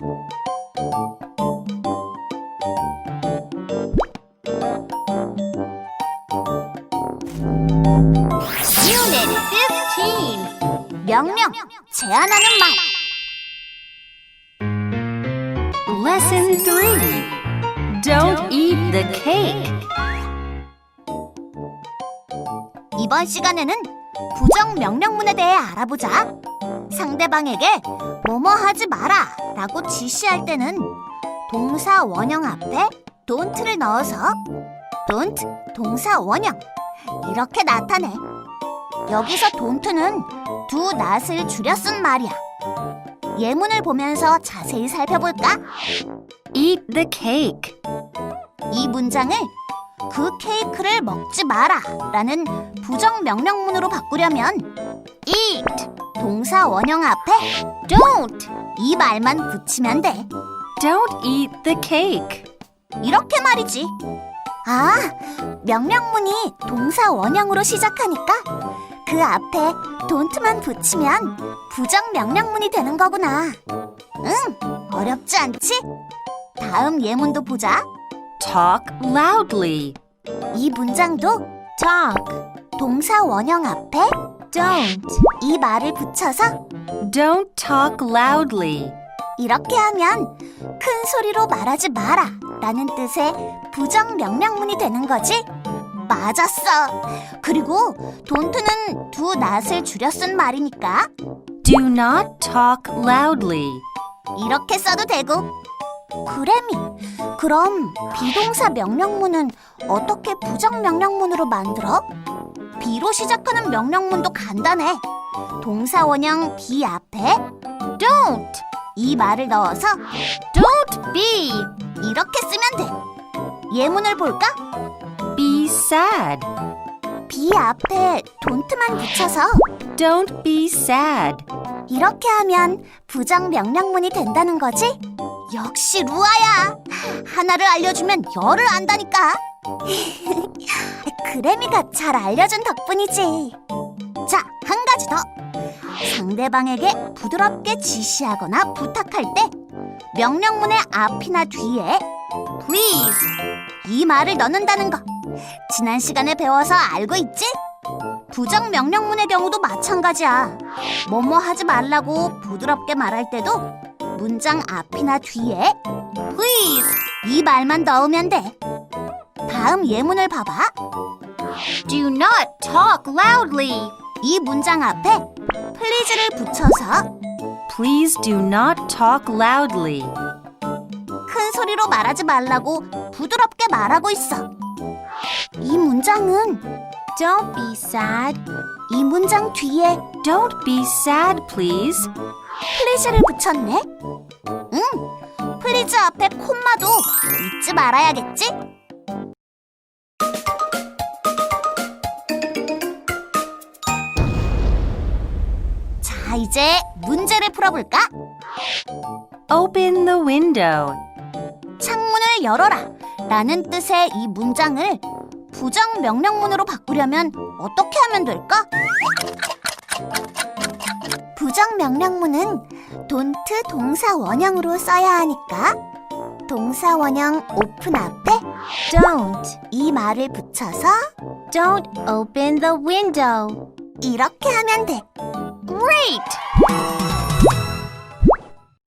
Unit 15 명령 제안하는 말. Lesson 3 Don't eat the cake. 이번 시간에는 부정 명령문에 대해 알아보자 상대방에게 뭐뭐 하지 마라 라고 지시할 때는 동사 원형 앞에 don't를 넣어서 don't 동사 원형 이렇게 나타내 여기서 don't는 두 낫을 줄여 쓴 말이야 예문을 보면서 자세히 살펴볼까? Eat the cake. 이 문장을 그 케이크를 먹지 마라 라는 부정 명령문으로 바꾸려면 eat 동사 원형 앞에 don't 이 말만 붙이면 돼. Don't eat the cake. 이렇게 말이지. 아, 명령문이 동사 원형으로 시작하니까 그 앞에 don't만 붙이면 부정 명령문이 되는 거구나. 응, 어렵지 않지? 다음 예문도 보자. Talk loudly. 이 문장도 talk 동사 원형 앞에 don't 이 말을 붙여서 Don't talk loudly. 이렇게 하면 큰 소리로 말하지 마라 라는 뜻의 부정 명령문이 되는 거지? 맞았어. 그리고 don't는 두 낫을 줄여 쓴 말이니까 Do not talk loudly. 이렇게 써도 되고 그래미 그럼 비동사 명령문은 어떻게 부정 명령문으로 만들어? 비로 시작하는 명령문도 간단해 동사 원형 be 앞에 don't 이 말을 넣어서 don't be 이렇게 쓰면 돼 예문을 볼까? Be sad. be 앞에 don't만 붙여서 Don't be sad. 이렇게 하면 부정 명령문이 된다는 거지? 역시 루아야. 하나를 알려주면 열을 안다니까. 그래미가 잘 알려준 덕분이지. 자, 한 가지 더. 상대방에게 부드럽게 지시하거나 부탁할 때 명령문의 앞이나 뒤에 please 이 말을 넣는다는 거. 지난 시간에 배워서 알고 있지? 부정 명령문의 경우도 마찬가지야. 뭐뭐 하지 말라고 부드럽게 말할 때도 문장 앞이나 뒤에 please 이 말만 넣으면 돼. 다음 예문을 봐봐. Do not talk loudly. 이 문장 앞에 please를 붙여서 Please do not talk loudly. 큰 소리로 말하지 말라고 부드럽게 말하고 있어. 이 문장은 Don't be sad. 이 문장 뒤에 Don't be sad, please. 플리즈를 붙였네? 응, 플리즈 앞에 콤마도 잊지 말아야겠지? 자, 이제 문제를 풀어볼까? Open the window. 창문을 열어라 라는 뜻의 이 문장을 부정 명령문으로 바꾸려면 어떻게 하면 될까? 부정 명령문은 don't 동사 원형으로 써야 하니까 동사 원형 open 앞에 don't 이 말을 붙여서 don't open the window 이렇게 하면 돼. Great!